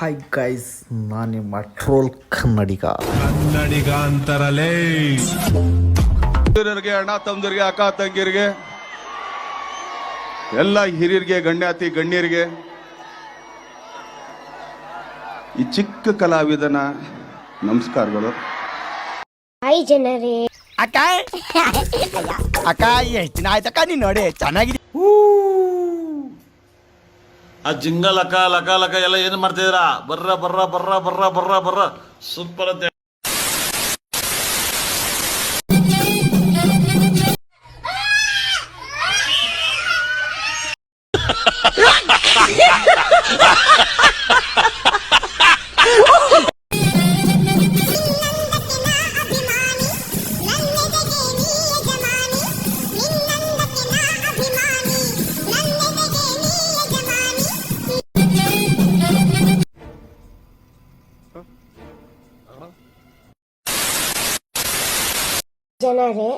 Hi guys ನಾನು ನಿಮ್ಮ troll ಕನ್ನಡಿಗ. ಕನ್ನಡಿಗ ಅಂತರಲೇ. ಅಣ್ಣ ತಮ್ಮದಿರಿಗೆ ಅಕ್ಕ ತಂಗಿರಿಗೆ ಎಲ್ಲ ಹಿರಿಯರಿಗೆ ಗಣ್ಯಾತಿ ಗಣ್ಯರಿಗೆ ಈ ಚಿಕ್ಕ ಕಲಾವಿದನ ನಮಸ್ಕಾರಗಳು. ಹಾಯ್ ಜನರೇ. ಅಕ್ಕ. ಅಕ್ಕ ಎಷ್ಟು ದಿನ ಆಯ್ತಕ್ಕ ನೀನ್ ನೋಡಿ ಚೆನ್ನಾಗಿದೆ ಆ ಜಿಂಗ ಲಕ ಲಕ ಲಕ ಎಲ್ಲ ಏನ್ ಮಾಡ್ತಿದ್ದೀರಾ ಬರ್ರ ಬರ್ರ ಬರ್ರ ಬರ್ರ ಬರ್ರ ಬರ್ರ ಸೂಪರ್ ಅಂತ ಜನರೇ.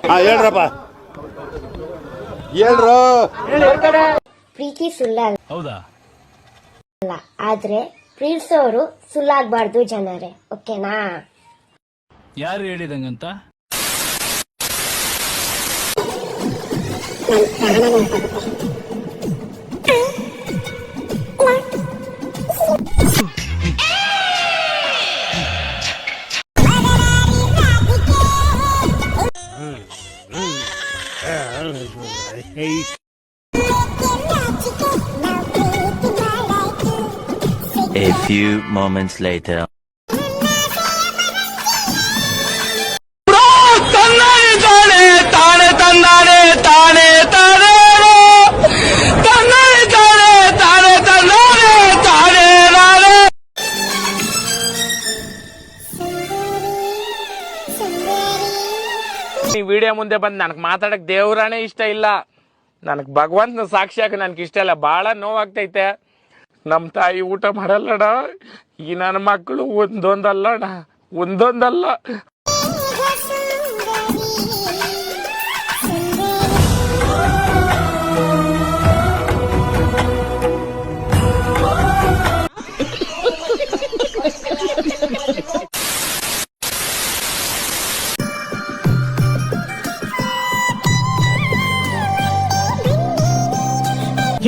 ಹೇಳ್ರು. ಪ್ರೀತಿ ಸುಳ್ಳಲ್ಲ. ಹೌದಾ? ಅಲ್ಲ ಆದ್ರೆ ಪ್ರೀತಿಸೋರು ಸುಳ್ಳಾಗ್ಬಾರ್ದು ಜನರೇ. ಓಕೆನಾ? ಯಾರು ಹೇಳಿದಂಗಂತ? A few moments later. ಈ ವಿಡಿಯೋ ಮುಂದೆ ಬಂದು ನನಗೆ ಮಾತಾಡಕ್ ದೇವ್ರಾನೇ ಇಷ್ಟ ಇಲ್ಲ. ನನಗೆ ಭಗವಂತನ ಸಾಕ್ಷಿಯಾಗ ನನಗೆ ಇಷ್ಟ ಇಲ್ಲ. ಭಾಳ ನೋವಾಗ್ತೈತೆ. ನಮ್ಮ ತಾಯಿ ಊಟ ಮಾಡಲ್ಲಡ ಈ ನನ್ನ ಮಕ್ಕಳು ಒಂದೊಂದಲ್ಲಣ ಒಂದೊಂದಲ್ಲ.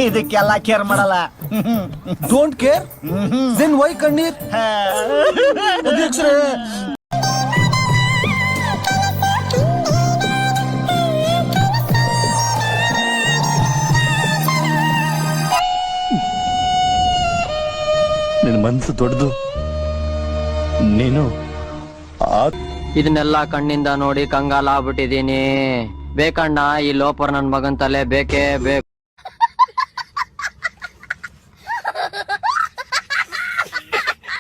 ಇದಕ್ಕೆಲ್ಲ ಕೇರ್ ಮಾಡಲ್ಲ. ಡೋಂಟ್ ಕೇರ್ ದೆನ್ ವೈ ಕಣ್ಣೀರ್? ಅಧ್ಯಕ್ಷರೇ. ನಿನ್ನ ಮನಸ್ಸು ದೊಡ್ಡದು ನೀನು ಇದನ್ನೆಲ್ಲ ಕಣ್ಣಿಂದ ನೋಡಿ ಕಂಗಾಲ ಆಗ್ಬಿಟ್ಟಿದೀನಿ ಬೇಕಣ್ಣ ಈ ಲೋಪರ್ ನನ್ ಮಗನ್ ತಲೆ ಬೇಕೇ ಬೇಕು.